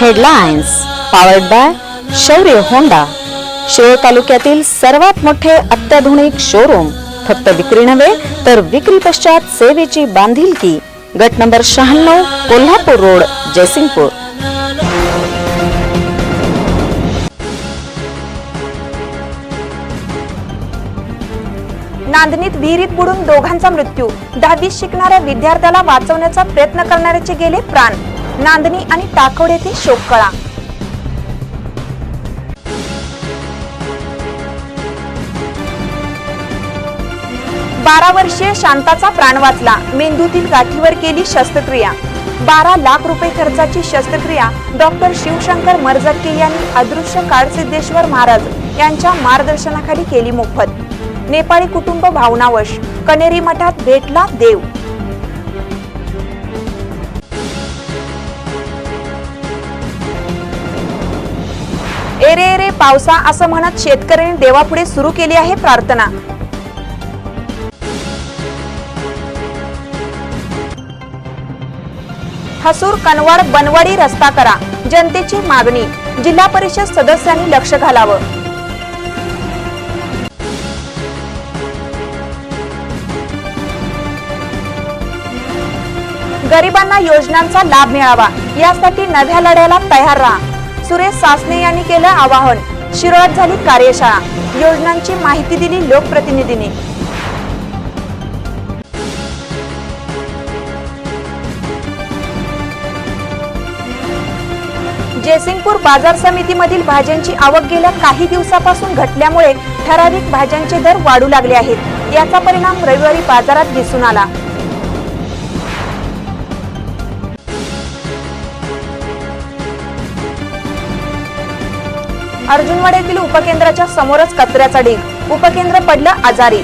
Headlines powered by Shaurya Honda Shirol तालुक्यातील सर्वात मोठे अत्याधुनिक शोरूम फक्त विक्री नव्हे तर विक्री पश्चात सेवेची बांधिलकी. गट नंबर शहाण्णव कोल्हापूर रोड जयसिंगपूर. नांदणीत विहिरीत बुडून दोघांचा मृत्यू. दहावीत शिकणाऱ्या विद्यार्थ्याला वाचवण्याचा प्रयत्न करणाऱ्याचे गेले प्राण. नांदणी आणि टाकवड येथे शोककळा. बारा वर्षीय शांताचा प्राण वाचला. मेंदूतील गाठीवर केली शस्त्रक्रिया. बारा लाख रुपये खर्चाची शस्त्रक्रिया डॉक्टर शिवशंकर मरजक्के यांनी अदृश्य काळसिद्धेश्वर महाराज यांच्या मार्गदर्शनाखाली केली मोफत. नेपाळी कुटुंब भावनावश कनेरी मठात भेटला देव. एरे एरे पावसा असं म्हणत शेतकऱ्यांनी देवापुढे सुरू केली आहे प्रार्थना. हसूर कनवाड बनवाडी रस्ता करा. जनतेची मागणी. जिल्हा परिषद सदस्यांनी लक्ष घालावं. गरिबांना योजनांचा लाभ मिळावा. यासाठी नव्या लढ्याला तयार राहा. सुरेश सासने यांनी केलं आवाहन. शिरोळात झाली कार्यशाळा. योजनांची माहिती दिली लोकप्रतिनिधींनी. जयसिंगपूर बाजार समितीमधील भाज्यांची आवक गेल्या काही दिवसापासून घटल्यामुळे ठराविक भाज्यांचे दर वाढू लागले आहेत. याचा परिणाम रविवारी बाजारात दिसून आला. अर्जुनवाड्यातील येथील उपकेंद्राच्या समोरच कचऱ्याचा ढीग. उपकेंद्र पडलं आजारी.